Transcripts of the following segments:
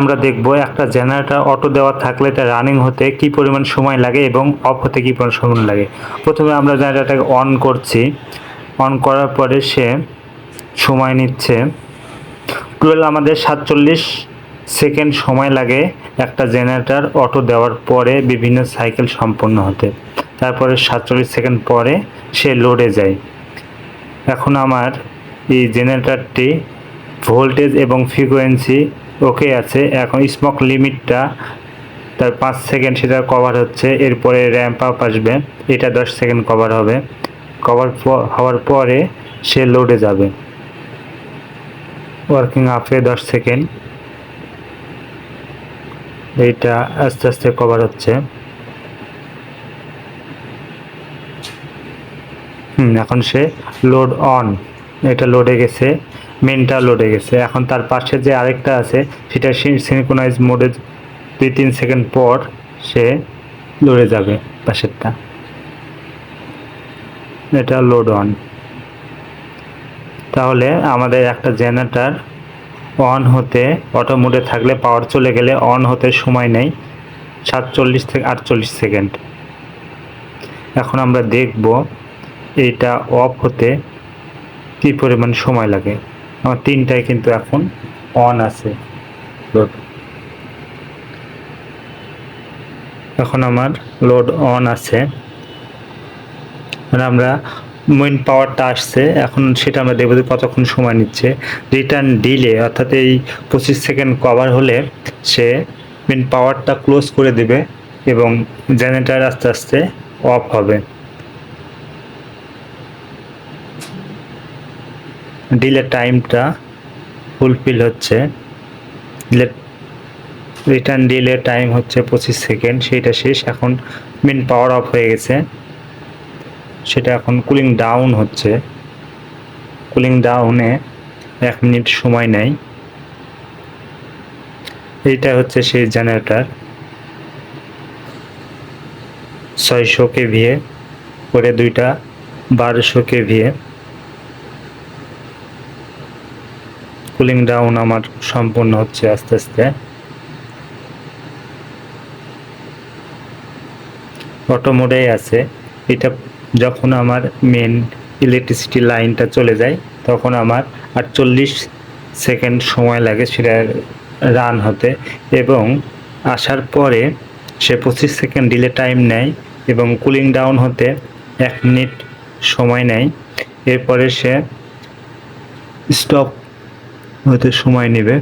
আমরা দেখব, একটা জেনারেটর অটো দেওয়া থাকলে এটা রানিং হতে কি পরিমাণ সময় লাগে এবং অফ হতে কি পরিমাণ সময় লাগে। প্রথমে আমরা জেনারেটরটাকে অন করছি। অন করার পরে সে সময় নিচ্ছে। টুয়েলভ আমাদের সাতচল্লিশ সেকেন্ড সময় লাগে একটা জেনারেটর অটো দেওয়ার পরে বিভিন্ন সাইকেল সম্পন্ন হতে। তারপরে সাতচল্লিশ সেকেন্ড পরে সে লোডে যায়। এখন আমার এই জেনারেটরটি ভোল্টেজ এবং ফ্রিকোয়েন্সি ওকে আছে। এখন স্মোক লিমিটটা তার পাঁচ সেকেন্ড সেটা কভার হচ্ছে, এরপরে র্যাম্প আপ আসবে, এটা দশ সেকেন্ড কভার হবে। কভার হওয়ার পরে সে লোডে যাবে। ওয়ার্কিং আপে দশ সেকেন্ড এইটা আস্তে আস্তে কভার হচ্ছে। হুম, এখন সে লোড অন এটা লোডে গেছে। মেনটা লোডে গেছে। এখন তার পাশে যে আরেকটা আছে, সেটা সিনক্রোনাইজ মোডে দুই তিন সেকেন্ড পর সে লড়ে যাবে পাশেরটা। এটা লোড অন তাহলে আমাদের একটা জেনারেটার অন হতে অটো মোডে থাকলে পাওয়ার চলে গেলে অন হতে সময় নেই, সাতচল্লিশ থেকে আটচল্লিশ সেকেন্ড। এখন আমরা দেখব এইটা অফ হতে কী পরিমাণ সময় লাগে। আমার তিনটায় কিন্তু এখন অন আছে। লোড এখন আমার লোড অন আছে। মানে আমরা মেন পাওয়ারটা আসছে এখন সেটা আমরা দেখব যে কতক্ষণ সময় নিচ্ছে। রিটার্ন ডিলে অর্থাৎ এই পঁচিশ সেকেন্ড কভার হলে সে মেন পাওয়ারটা ক্লোজ করে দেবে এবং জেনারেটার আস্তে আস্তে অফ হবে। ডিলে টাইমটা ফুলফিল হচ্ছে। রিটার্ন ডিলে টাইম হচ্ছে পঁচিশ সেকেন্ড সেইটা শেষ। এখন মেন পাওয়ার অফ হয়ে গেছে। সেটা এখন কুলিং ডাউন হচ্ছে। কুলিং ডাউনে এক মিনিট সময় নেয়। এইটা হচ্ছে সেই জেনারেটার ছয়শো কেভিএ করে দুইটা, বারোশো কেভিএ কুলিং ডাউন আমার সম্পূর্ণ হচ্ছে আস্তে আস্তে। অটো মোডেই আছে। এটা যখন আমার মেন ইলেকট্রিসিটি লাইনটা চলে যায়, তখন আমার আটচল্লিশ সেকেন্ড সময় লাগে সেটা রান হতে এবং আসার পরে সে পঁচিশ সেকেন্ড ডিলে টাইম নেয় এবং কুলিং ডাউন হতে এক মিনিট সময় নেয়। এরপরে সে স্টপ হতে সময় নেবে।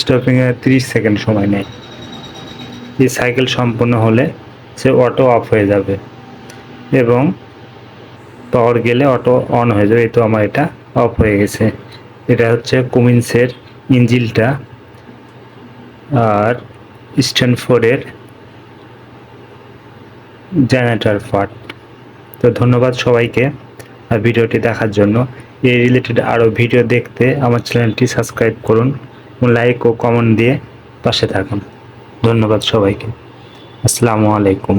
স্টপিংয়ে তিরিশ সেকেন্ড সময় নেয়। এই সাইকেল সম্পূর্ণ হলে সে অটো অফ হয়ে যাবে এবং পাওয়ার গেলে অটো অন হয়ে যাবে। এই তো আমার এটা অফ হয়ে গেছে। এটা হচ্ছে কুমিন্সের ইঞ্জিলটা আর স্ট্যানফোর্ডের জেনারেটার পার্ট তো ধন্যবাদ সবাইকে। ভিডিওটি দেখার জন্য। এই রিলেটেড আরও ভিডিও দেখতে আমার চ্যানেলটি সাবস্ক্রাইব করুন লাইক ও কমেন্ট দিয়ে পাশে থাকুন। ধন্যবাদ সবাইকে। আসসালামু আলাইকুম।